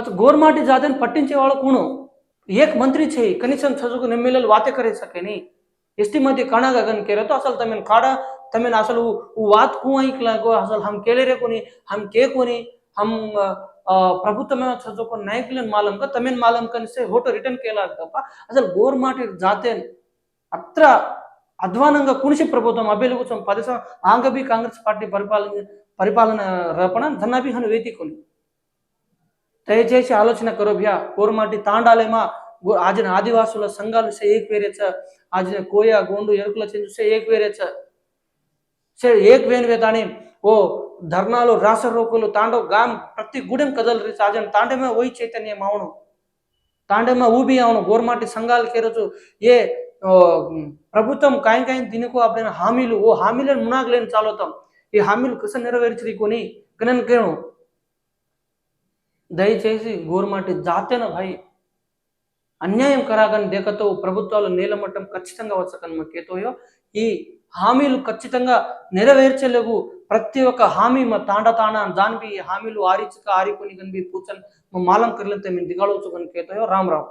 પાછું ગોરમાટી જાદન પટ્ટીંચેવાળો કોણો એક મંત્રી છે કનીસમ છસુકુન ఎమ్మెల్యేలు వాతే કરી શકે નહીં ఎస్టీమతి కణగా గన్ కేరే తో అసలు తమన్ కాడా తమన్ అసలు వాత్ కువైక్లాగో అసలు హమ్ కేలేరే కొని హమ్ కే కొని హమ్ ప్రభుత్వమైన చదువుకున్న నాయకులను మాలంగా తమిళ మాలం కనిస్తే ఓటు రిటర్న్ కేలాలి తప్ప అసలు గోర్మాటి జాతే అత్ర అధ్వానంగా కుణిసి ప్రభుత్వం అభ్యర్థి కోసం పది ఆంగబి కాంగ్రెస్ పార్టీ పరిపాలన పరిపాలన రపణ ధనాభిహను వేతికొని దయచేసి ఆలోచన కరోభ్య కోరుమాటి తాండాలేమా ఆజన ఆదివాసుల సంఘాలు సే ఏక్ వేరేచ ఆజన కోయ గోండు ఎరుకుల చెందు సే ఏక్ వేరేచ సే ఏక్ ఏక్వేనువే దాని ఓ ధర్నాలు రాసరోకులు తాండవ గాం ప్రతి గూడెం కదలు రేచ ఆజన తాండేమే ఓయి చైతన్యం అవును తాండమే ఊబి అవును గోర్మాటి సంఘాలు కేరచు ఏ ప్రభుత్వం కాయం కాయం దీనికో అప్పుడైన హామీలు ఓ హామీలను మునాగలేని చాలవుతాం ఈ హామీలు కృష్ణ నెరవేర్చి కొని కనను దయచేసి గోరుమాటి జాతేన భాయ్ అన్యాయం కరాగని దేకతో ప్రభుత్వాలు నీలమట్టం ఖచ్చితంగా వచ్చకని మాకేతోయో ఈ హామీలు ఖచ్చితంగా నెరవేర్చలేవు. ప్రతి ఒక్క హామీ మా తాండ తాండ ఈ హామీలు ఆరిచక ఆరికొని కనిపి పూచని మా మాలం కర్లంతే మేము దిగాలవచ్చు కనుక కేతోయో. రామ్ రామ్.